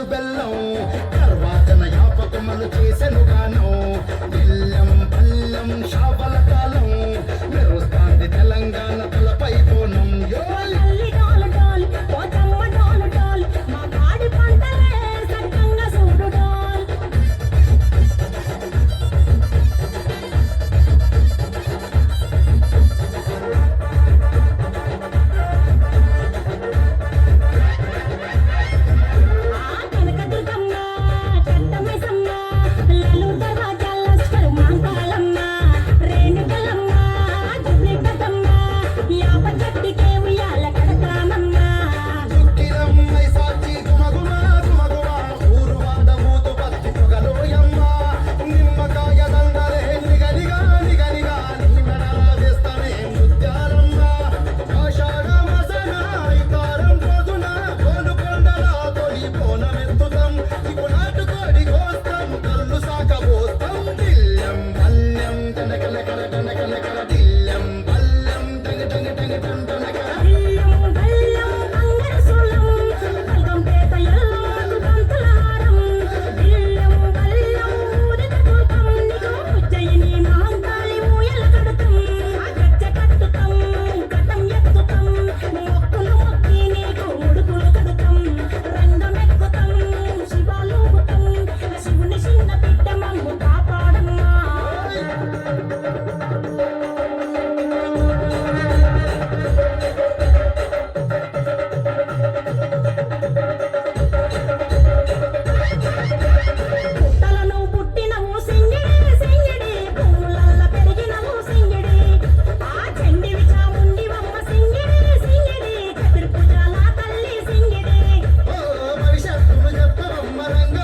చుక్కలు బెల్లం. తర్వాత యాపకములు చేసెను గానం. బెల్లం బల్లం షాపల கொண்டன Saranga